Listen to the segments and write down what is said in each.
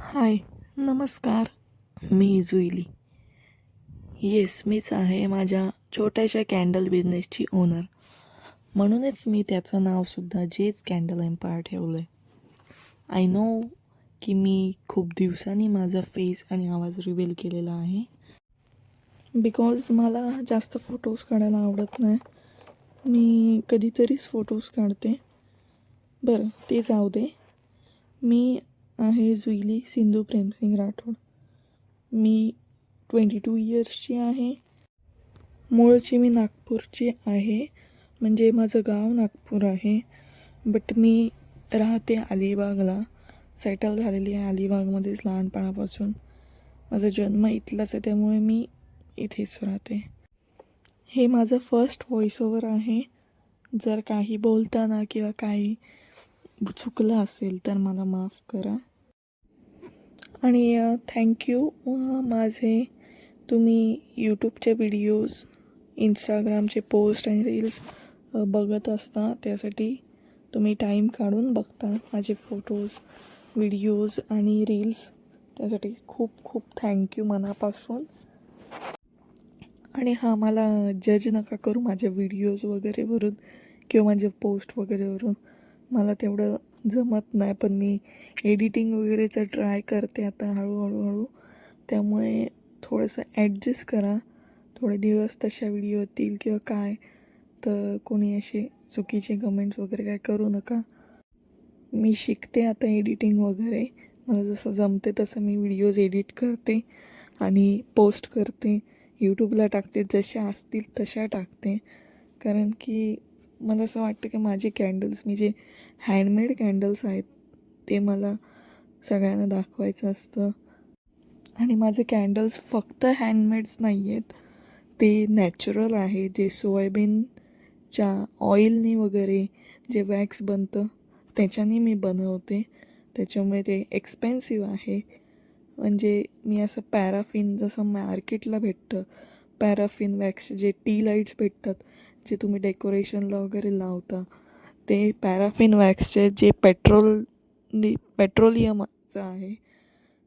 हाय नमस्कार. मी जुईली. येस मीच आहे माझ्या छोट्याशा कॅन्डल बिझनेसची ओनर म्हणूनच मी त्याचं नावसुद्धा जेच कॅन्डल एम्पायर ठेवलं आहे आय नो की मी खूप दिवसांनी माझा फेस आणि आवाज रिव्हील केलेला आहे. बिकॉज मला जास्त फोटोज काढायला आवडत नाही. मी कधीतरीच फोटोज काढते. बरं ते जाऊ दे. मी आहे जुईली सिंधू प्रेमसिंग राठोड. मी ट्वेंटी टू इयर्सची आहे. मूळची मी नागपूरची आहे. म्हणजे माझं गाव नागपूर आहे. बट मी राहते अलिबागला. सेटल झालेली आहे अलिबागमध्येच लहानपणापासून. माझा जन्म इथलाच आहे त्यामुळे मी इथेच राहते. हे माझं फर्स्ट व्हॉइस ओवर आहे. जर काही बोलताना किंवा काही चुकलं असेल तर मला माफ करा. आणि थँक्यू माझे तुम्ही यूट्यूबचे व्हिडिओज इंस्टाग्रामचे पोस्ट आणि रील्स बघत असता त्यासाठी तुम्ही टाईम काढून बघता माझे फोटोज व्हिडिओज आणि रील्स त्यासाठी खूप खूप थँक्यू मनापासून. आणि हां मला जज नका करू माझ्या व्हिडिओज वगैरेवरून किंवा माझ्या पोस्ट वगैरेवरून मला तेवढं जमत नाही पण मी एडिटिंग वगैरेचं ट्राय करते आता हळूहळू हळू त्यामुळे थोडंसं ॲडजस्ट करा. थोडे दिवस तशा व्हिडिओ येतील किंवा काय. तर कोणी असे चुकीचे कमेंट्स वगैरे काय करू नका. मी शिकते आता एडिटिंग वगैरे. मला जसं जमते तसं मी व्हिडिओज एडिट करते आणि पोस्ट करते. यूट्यूबला टाकते जशा असतील तशा टाकते. कारण की मला असं वाटतं की माझे कॅन्डल्स मी जे हँडमेड कॅन्डल्स आहेत ते मला सगळ्यांना दाखवायचं असतं. आणि माझे कॅन्डल्स फक्त हँडमेड्स नाही आहेत ते नॅचरल आहे जे सोयाबीनच्या ऑइलनी वगैरे जे वॅक्स बनतं त्याच्याने मी बनवते. त्याच्यामुळे ते एक्सपेन्सिव्ह आहे. म्हणजे मी असं पॅराफिन जसं मार्केटला भेटतं पॅराफिन वॅक्स जे टी लाईट्स भेटतात जे तुम्ही डेकोरेशनला वगैरे लावता ते पॅराफिन वॅक्सचे जे पेट्रोल पेट्रोलियमचं आहे.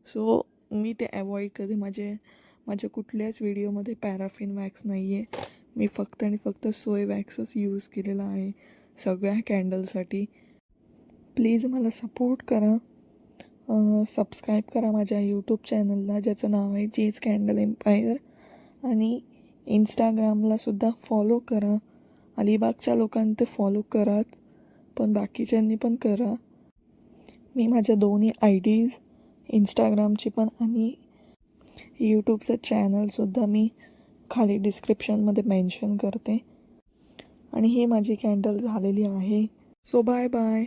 सो मी ते अवॉइड करते माझे माझ्या कुठल्याच व्हिडिओमध्ये पॅराफिन वॅक्स नाही आहे मी फक्त आणि फक्त सोय वॅक्सच यूज केलेला आहे सगळ्या कॅन्डलसाठी प्लीज मला सपोर्ट करा. सबस्क्राईब करा माझ्या यूट्यूब चॅनलला ज्याचं नाव आहे चीज कॅन्डल एम्पायर आणि इंस्टाग्रामलासुद्धा फॉलो करा. अलिबागच्या लोकांनी ते फॉलो कराच पण बाकीच्यांनी पण करा. मी माझ्या दोन्ही आय डीज इंस्टाग्रामची पण आणि यूट्यूबचं चॅनलसुद्धा मी खाली डिस्क्रिप्शनमध्ये मेन्शन करते. आणि ही माझी कॅन्डल झालेली आहे. So bye bye